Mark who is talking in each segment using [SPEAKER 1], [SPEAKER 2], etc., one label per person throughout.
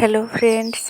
[SPEAKER 1] Hello friends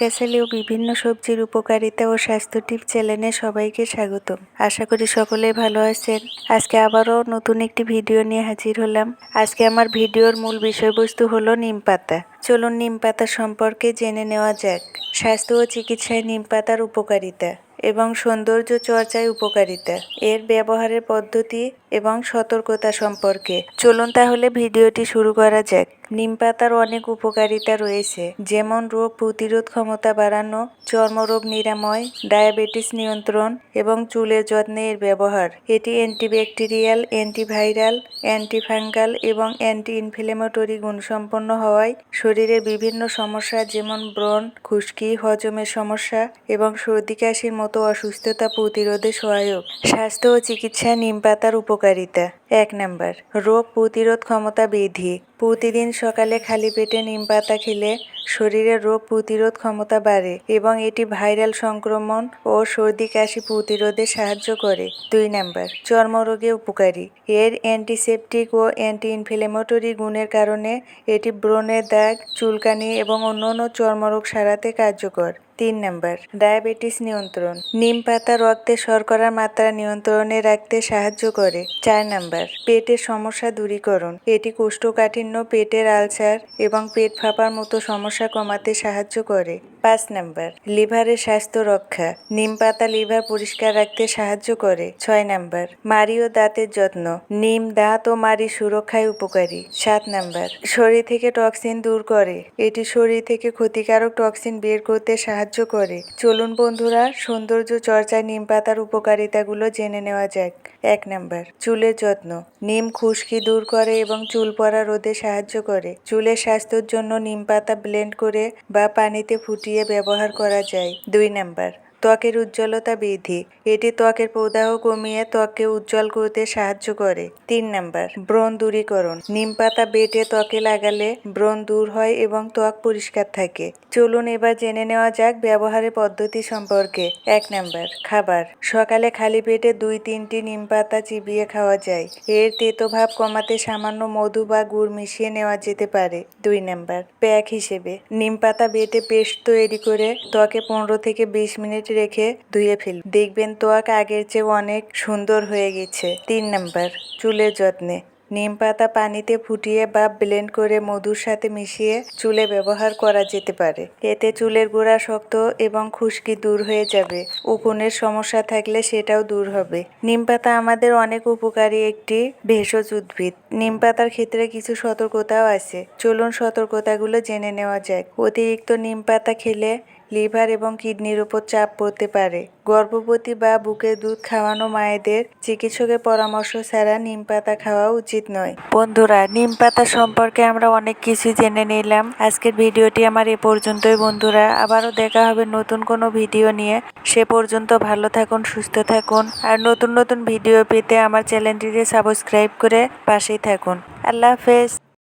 [SPEAKER 1] গাছালি ও বিভিন্ন সবজির উপকারিতা ও স্বাস্থ্য টিপ চ্যানেলে সবাইকে স্বাগতম। আশা করি সকলে ভালো আছেন। আজকে আবারও নতুন একটি ভিডিও নিয়ে হাজির হলাম। আজকে আমার ভিডিওর মূল বিষয়বস্তু হলো নিম পাতা। চলুন নিম পাতা সম্পর্কে জেনে নেওয়া যাক। স্বাস্থ্য ও চিকিৎসায় নিম পাতার উপকারিতা এবং সৌন্দর্য চর্চায় উপকারিতা। এর ব্যবহারের পদ্ধতি এবং সতর্কতা সম্পর্কে। চলুন তাহলে ভিডিওটি শুরু করা যাক। নিম পাতার অনেক উপকারিতা রয়েছে, যেমন রোগ প্রতিরোধ ক্ষমতা বাড়ানো, চর্মরোগ নিরাময়, ডায়াবেটিস নিয়ন্ত্রণ এবং চুলের যত্নে এর ব্যবহার। এটি অ্যান্টিব্যাকটেরিয়াল, অ্যান্টিভাইরাল, অ্যান্টিফাঙ্গাল এবং অ্যান্টি ইনফ্লেমেটরি গুণসম্পন্ন হওয়ায় শরীরের বিভিন্ন সমস্যা যেমন ব্রণ, খুশকি, হজমের সমস্যা এবং সর্দি কাশির মতো অসুস্থতা প্রতিরোধে সহায়ক। স্বাস্থ্য ও চিকিৎসা নিম পাতার উপকারিতা। এক নাম্বার, রোগ প্রতিরোধ ক্ষমতা বৃদ্ধি। প্রতিদিন সকালে খালি পেটে নিম পাতা খেলে শরীরের রোগ প্রতিরোধ ক্ষমতা বাড়ে এবং এটি ভাইরাল সংক্রমণ ও সর্দি কাশি প্রতিরোধে সাহায্য করে। দুই নাম্বার, চর্মরোগে উপকারী। এর অ্যান্টিসেপটিক ও অ্যান্টি ইনফ্লেমেটরি গুণের কারণে এটি ব্রণের দাগ, চুলকানি এবং অন্যান্য চর্মরোগ সারাতে কার্যকর। তিন নাম্বার, ডায়াবেটিস নিয়ন্ত্রণ। নিম পাতা রক্তে শর্করার মাত্রা নিয়ন্ত্রণে রাখতে সাহায্য করে। চার নাম্বার, পেটের সমস্যা দূরীকরণ। এটি কোষ্ঠকাঠিন্য, পেটের আলসার এবং পেট ফাঁপার মতো সমস্যা কমাতে সাহায্য করে। পাঁচ নাম্বার, লিভারের স্বাস্থ্য রক্ষা। নিম পাতা লিভার পরিষ্কার রাখতে সাহায্য করে। ছয় নাম্বার, মাড়ি ও দাঁতের যত্ন। নিম, দাঁত ও মাড়ি সুরক্ষায় উপকারী। সাত নাম্বার, শরীর থেকে টক্সিন দূর করে। এটি শরীর থেকে ক্ষতিকারক টক্সিন বের করতে সাহায্য করে। চলুন বন্ধুরা, সৌন্দর্য চর্চায় নিম পাতার উপকারিতাগুলো জেনে নেওয়া যাক। এক নাম্বার, চুলের যত্ন। নিম খুশকি দূর করে এবং চুল পড়া রোধে সাহায্য করে। চুলের স্বাস্থ্যের জন্য নিম পাতা ব্লেন্ড করে বা পানিতে ফুটিয়ে ব্যবহার করা যায়। দুই নাম্বার ত্বকের উজ্জ্বলতা বৃদ্ধি। এটি ত্বকের প্রদাহ কমিয়ে ত্বককে উজ্জ্বল করতে সাহায্য করে। তিন নাম্বার, ব্রণ দূরীকরণ। নিম পাতা বেটে ত্বকে লাগালে ব্রণ দূর হয় এবং ত্বক পরিষ্কার থাকে। চলুন এবার জেনে নেওয়া যাক ব্যবহারের পদ্ধতি সম্পর্কে। এক নাম্বার, খাবার। সকালে খালি পেটে দুই তিনটি নিম পাতা চিবিয়ে খাওয়া যায়। এর তেতোভাব কমাতে সামান্য মধু বা গুড় মিশিয়ে নেওয়া যেতে পারে। দুই নাম্বার, প্যাক হিসেবে। নিম পাতা বেটে পেস্ট তৈরি করে ত্বকে পনেরো থেকে বিশ মিনিট রেখে ধুয়ে ফেল। দেখবেন তোয়াক আগের চেয়ে অনেক সুন্দর হয়ে গেছে। তিন নাম্বার, চুলের যত্নে। নিম পাতা পানিতে ফুটিয়ে বা ব্লেন্ড করে মধুর সাথে মিশিয়ে চুলে ব্যবহার করা যেতে পারে। এতে চুলের গোড়া শক্ত এবং খুশকি দূর হয়ে যাবে। উকুনের সমস্যা থাকলে সেটাও দূর হবে। নিম পাতা আমাদের অনেক উপকারী একটি ভেষজ উদ্ভিদ। নিম পাতার ক্ষেত্রে কিছু সতর্কতাও আছে। চলুন সতর্কতাগুলো জেনে নেওয়া যাক। অতিরিক্ত নিম পাতা খেলে লিভার এবং কিডনির উপর চাপ পড়তে পারে। গর্ভবতী বা বুকের দুধ খাওয়ানো মায়েদের চিকিৎসকের পরামর্শ ছাড়া নিম পাতা খাওয়া উচিত নয়। বন্ধুরা, নিম পাতা সম্পর্কে আমরা অনেক কিছু জেনে নিলাম। আজকের ভিডিওটি আমার এ পর্যন্তই, বন্ধুরা। আবারও দেখা হবে নতুন কোনো ভিডিও নিয়ে। সে পর্যন্ত ভালো থাকুন, সুস্থ থাকুন। আর নতুন নতুন ভিডিও পেতে আমার চ্যানেলটিকে সাবস্ক্রাইব করে পাশেই থাকুন। আল্লাহ হাফেজ।